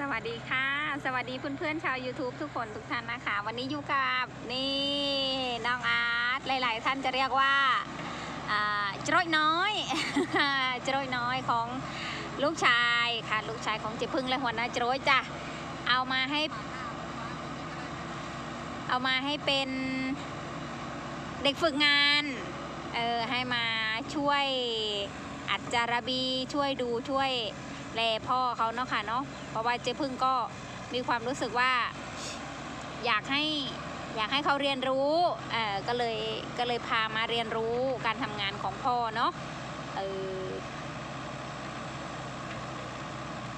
สวัสดีค่ะ สวัสดีเพื่อนๆชาว YouTube ทุกคนทุกท่านนะคะ วันนี้อยู่กับนี่น้องอาร์ตหลาย ๆ ท่านจะเรียกว่าจรอยน้อยจรอยน้อยของลูกชายค่ะลูกชายของเจพึ่งและหัวหน้าจรอยจ้ะเอามาให้ เอามาให้เป็นเด็กฝึกงานเออให้มาช่วยอัดจาระบีช่วยดูช่วย แลพ่อเขาเนาะค่ะเนาะเพราะว่าเจ๊พึ่งก็มีความรู้สึกว่า อยากให้อยากให้เขาเรียนรู้เออก็เลยก็เลยพามาเรียนรู้การทำงานของพ่อเนาะเออ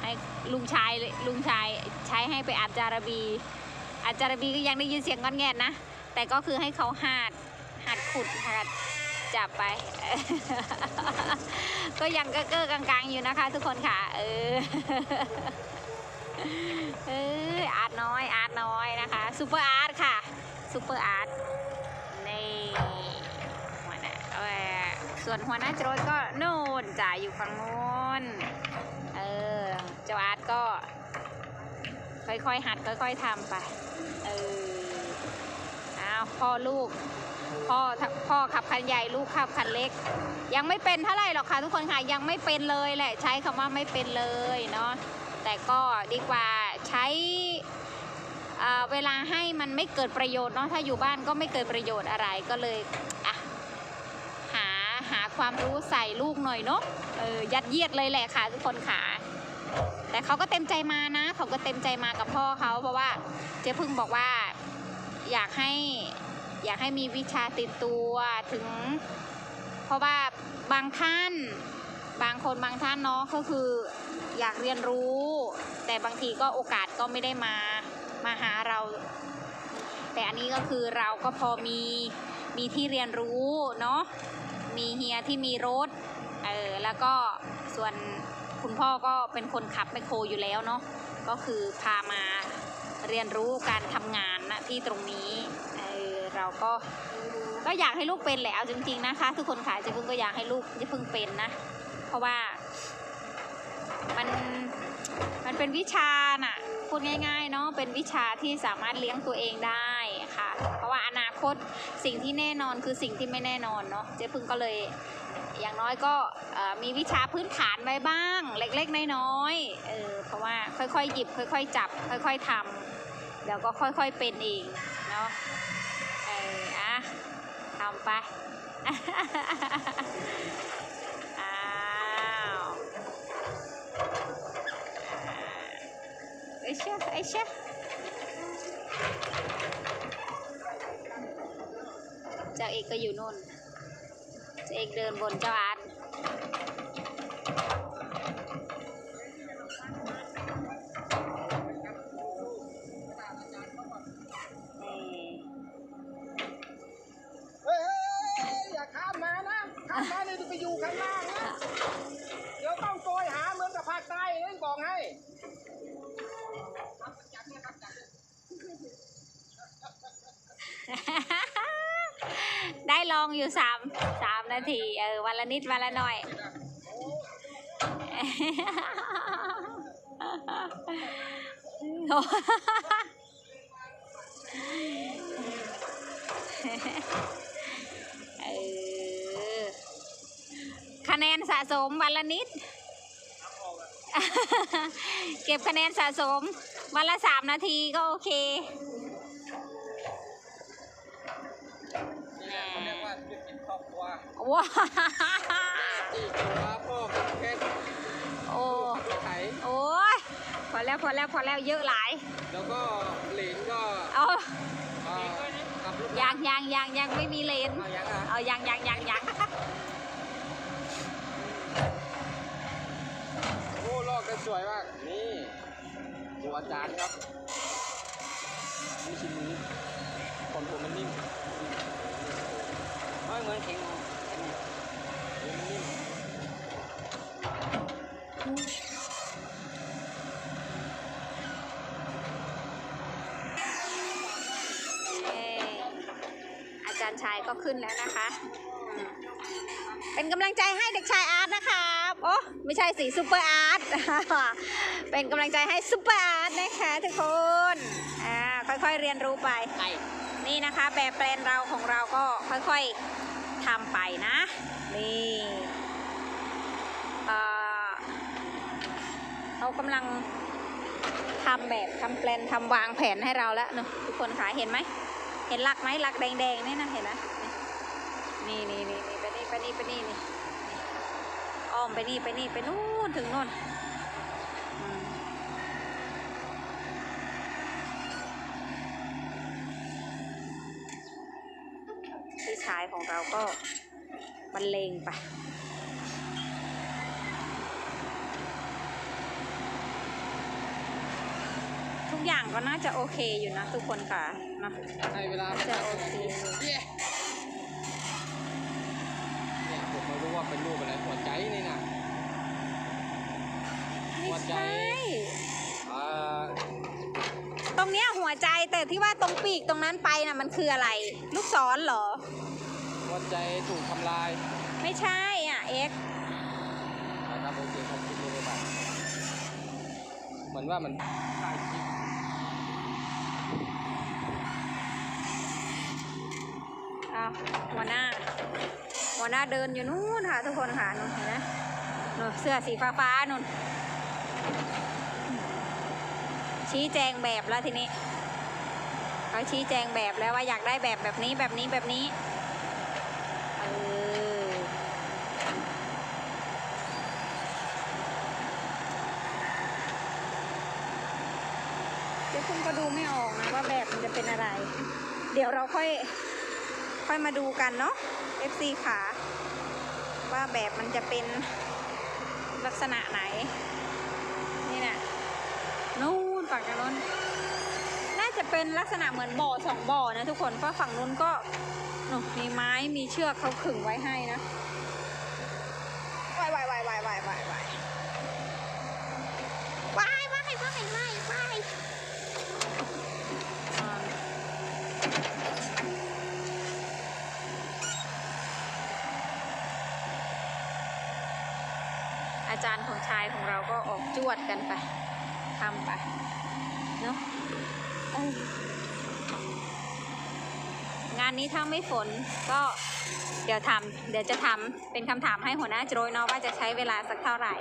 ให้ลุงชายลุงชายใช้ให้ไปอัดจารบี อาจารบีก็ยังได้ยินเสียงก้อนแงนนะ แต่ก็คือให้เขาหัดหัดขุดหัด จับไป ก็ยังเก้อเก้อกลางๆอยู่นะคะ ทุกคนค่ะ เออเอออาร์ตน้อยอาร์ตน้อยนะคะซูเปอร์อาร์ตค่ะซูเปอร์อาร์ตนี่หัวหน้าเออส่วนหัวหน้าโจรก็โน่นจ่ายอยู่ฝั่งโน้นเออเจ้าอาร์ตก็ ค่อยๆหัดค่อย ๆทำไปเอออ้าวพ่อลูก พ่อพ่อขับคันใหญ่ลูกขับคันเล็ก ยังไม่เป็นเท่าไหร่หรอกค่ะทุกคนค่ะยังไม่เป็นเลยแหละใช้คำว่าไม่เป็นเลยเนาะแต่ก็ดีกว่าใช้เเวลาให้มันไม่เกิดประโยชน์เนาะถ้าอยู่บ้านก็ไม่เกิดประโยชน์อะไรก็เลยอะหาหาความรู้ใส่ลูกหน่อยเนาะเออยัดเยียดเลยแหละค่ะทุกคนค่ะแต่เขาก็เต็มใจมานะ เขาก็เต็มใจมากับพ่อเขาเพราะว่าเจ๊พึ่งบอกว่าอยากให้ อยากให้มีวิชาติดตัวถึง เพราะว่าบางท่าน บางคนบางท่านเนาะก็คืออยากเรียนรู้ แต่บางทีก็โอกาสก็ไม่ได้มามาหาเรา แต่อันนี้ก็คือเราก็พอมีมีที่เรียนรู้เนาะมีเฮียที่มีรถเออแล้วก็ส่วนคุณพ่อก็เป็นคนขับไมโครอยู่แล้วเนาะก็คือพามาเรียนรู้การทำงานนะที่ตรงนี้เอ เราก็ก็อยากให้ลูกเป็นแหละเอาจริง ๆนะคะ ทุกคนค่ะเจะพิ่งก็อยากให้ลูกจะพิ่งเป็นนะ เพราะว่ามันมันเป็นวิชาน่ะพูดง่ายๆเนาะเป็นวิชาที่สามารถเลี้ยงตัวเองได้ค่ะ เพราะว่าอนาคตสิ่งที่แน่นอนคือสิ่งที่ไม่แน่นอนเนาะเจ๊พึ่งก็เลยอย่างน้อยก็มีวิชาพื้นฐานไว้บ้าง เล็กๆน้อยๆเออเพราะว่าค่อยๆหยิบ ค่อย ๆ จับ ค่อย ๆทำเดี๋ยวก็ค่อย ๆเป็นเองเนาะ ทำไป อ้าวเอ้เช่เอ้เช่ยจ้าเอกก็อยู่นู่นเอกเดินบนเจ้าอา ได้ลองอยู่สามสามนาที เออ วันละนิด วันละหน่อยโอ้เออคะแนนสะสมวันละนิด เก็บคะแนนสะสม วันละสามนาทีก็โอเค เขาเรียกว่าธุรกิจครอบครั ว้าตัวพ่อเพชรโอ้ไถโอ้ยพอแล้วพอแล้วพอแล้วเยอะหลาย แล้วก็เหลนก็เอาขับลูกยังยังยังยังไม่มีเลนเอายังอะเอายังยังยังยังโอ้ลอกได้สวยมากนี่ตัวอาจารย์ครับนี่ชิ้นนี้คนผมมันนิ่มไม่เหมือนเข็งของอันนี้เดี๋ยวมันนิ่ม เอ่ออาจารย์ ชายก็ขึ้นแล้วนะคะ เป็นกำลังใจให้เด็กชายอาร์ตนะครับโอ้ไม่ใช่สีซูเปอร์อาร์ตเป็นกำลังใจให้ซุปเปอร์อาร์ตนะคะทุกคนอ่าค่อยๆเรียนรู้ไปไนี่นะคะ แบบแปลนเราของเราก็ค่อยๆทำไปนะนี่เออเขากำลังทำแบบทำแปลนทำวางแผนให้เราแล้วเนอะทุกคนคะเห็นไหม เห็นหลักไหมหลักแดงๆนี่นะเห็นไหมนี่นี่นี่นี่ไปนี่ไปนี่ไปนี่นี่อ้อมไปนี่ไปนี่ไปนู่นถึงนู่นพี่ชายของเราก็บรรเลงไป ทุก อย่างก็น่าจะโอเคอยู่นะทุกคนค่ะเนอะให้เวลาจะโอเคเย้เนี่ยผมไม่รู้ว่าเป็นรูปอะไรหัวใจนี่นะหัไม่วใจใช่อ่าตรงเนี้ยหัวใจแต่ที่ว่าตรงปีกตรงนั้นไปน่ะมันคืออะไร ลูกศรเหรอ หัวใจถูกทำลาย ไม่ใช่อะเอ็กนะครับโอเคครับคิดดูไปเหมือนว่ามันถ่ายคลิป อ้าว หัวหน้า หัวหน้าเดินอยู่นู่นค่ะทุกคนค่ะนู่นเห็นไหมนู่นเสื้อสีฟ้าฟ้าๆนู่น ชี้แจงแบบแล้วทีนี้เขาชี้แจงแบบแล้วว่าอยากได้แบบแบบนี้แบบนี้แบบนี้เออเดี๋ยวคุณก็ดูไม่ออกนะว่าแบบมันจะเป็นอะไร เดี๋ยวเราค่อย ค่อยมาดูกันเนาะ FC ขา ว่าแบบมันจะเป็นลักษณะไหน นี่นะนู่นฝั่งนู้นน่าจะเป็นลักษณะเหมือนบ่อสองบ่อนะทุกคนเพราะฝั่งนู้นก็นมีไม้มีเชือกเขาขึงไว้ให้นะวายวายวายวายวายวายวายวายวายวายวายวายวายอ่า อา จารย์ของชายของเราก็ออกจวดกันไปทำไปเนาะงานนี้ถ้าไม่ฝนก็เดี๋ยวทำเดี๋ยวจะทำเป็นคำถามให้หัวหน้าโจรยเนาะว่าจะใช้เวลาสักเท่าไหร่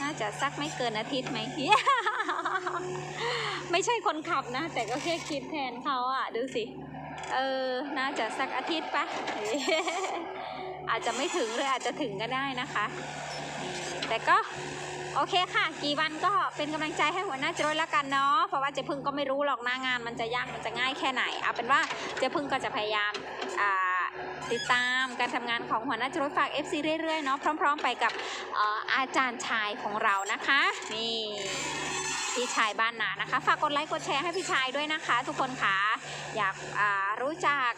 น่าจะสักไม่เกินอาทิตย์ไหม ไม่ใช่คนขับนะ แต่ก็แค่คิดแทนเขาอะดูสิ เออ น่าจะสักอาทิตย์ปะ อาจจะไม่ถึงหรืออาจจะถึงก็ได้นะคะ แต่ก็โอเคค่ะ กี่วันก็เป็นกำลังใจให้หัวหน้าจรวยแล้วกันเนาะเพราะว่าเจพึ่งก็ไม่รู้หรอกหน้างานมันจะยากมันจะง่ายแค่ไหนเอาเป็นว่าเจพึ่งก็จะพยายามอ่าติดตามการทำงานของหัวหน้าจรวยฝาก FC เรื่อยๆเนาะพร้อม ๆ ไปกับอออาจารย์ชายของเรานะคะ นี่พี่ชายบ้านนานะคะ ฝากกดไลค์กดแชร์ให้พี่ชายด้วยนะคะ ทุกคนค่ะอยาการู้จัก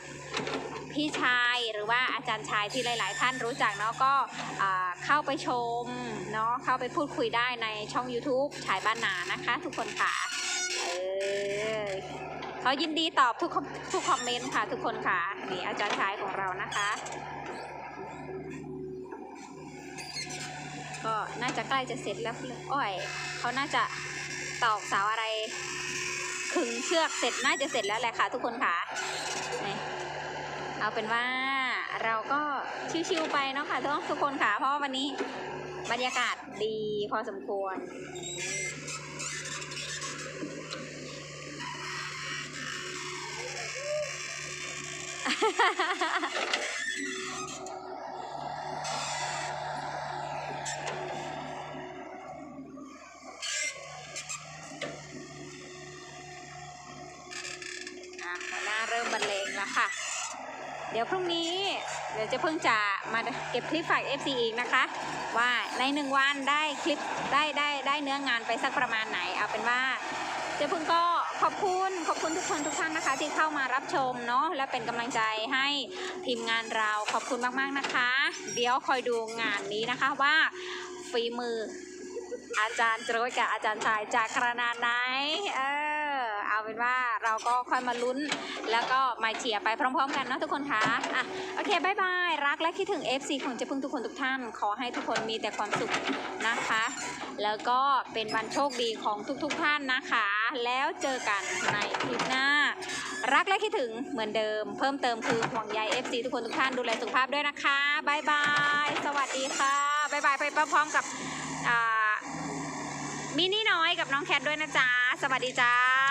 พี่ชายหรือว่าอาจารย์ชายที่หลาย ๆ ท่านรู้จักเนาะก็เข้าไปชมเนาะเข้าไปพูดคุยได้ในช่อง YouTube ชายบ้านนานะคะ ทุกคนค่ะเออเขายินดีตอบทุกทุกคอมเมนต์ค่ะทุกคนค่ะนี่อาจารย์ชายของเรานะคะ ก็น่าจะใกล้จะเสร็จแล้วอ้อยเขาน่าจะตอกเสาอะไรขึงเชือกเสร็จน่าจะเสร็จแล้วแหละค่ะ ทุกคนค่ะ เอาเป็นว่าเราก็ชิวๆไปเนาะค่ะทุกทุกคนค่ะ เพราะวันนี้บรรยากาศดีพอสมควร ดี๋ยวพรุ่งนี้ เดี๋ยวจะเพิ่งจะมาเก็บคลิปฝาก FC อีกนะคะ ว่าในหนึ่งวันได้คลิปได้ได้ได้เนื้องานไปสักประมาณไหน เอาเป็นว่าเจ๊พึ่งก็ขอบคุณขอบคุณทุกคนทุกท่านนะคะ ที่เข้ามารับชมเนาะและเป็นกำลังใจให้ทีมงานเราขอบคุณมากๆนะคะ เดี๋ยวคอยดูงานนี้นะคะว่าฝีมืออาจารย์โจรยกับอาจารย์ชายจะขนาดไหนเออ เอาเป็นว่าเราก็ค่อยมาลุ้น แล้วก็มาเชียร์ไปพร้อม ๆ กันเนาะทุกคนคะอะโอเคบายบายรักและคิดถึง FC ของเจ๊พึ่งทุกคนทุกท่าน ขอให้ทุกคนมีแต่ความสุขนะคะ แล้วก็เป็นวันโชคดีของทุกๆท่านนะคะ แล้วเจอกันในคลิปหน้า รักและคิดถึงเหมือนเดิม เพิ่มเติมคือห่วงใย FC ทุกคนทุกท่านดูแลสุขภาพด้วยนะคะบายบายสวัสดีค่ะบายบายไปพร้อมๆกับมินี่น้อยกับน้องแคทด้วยนะจ๊ะ สวัสดีจ้า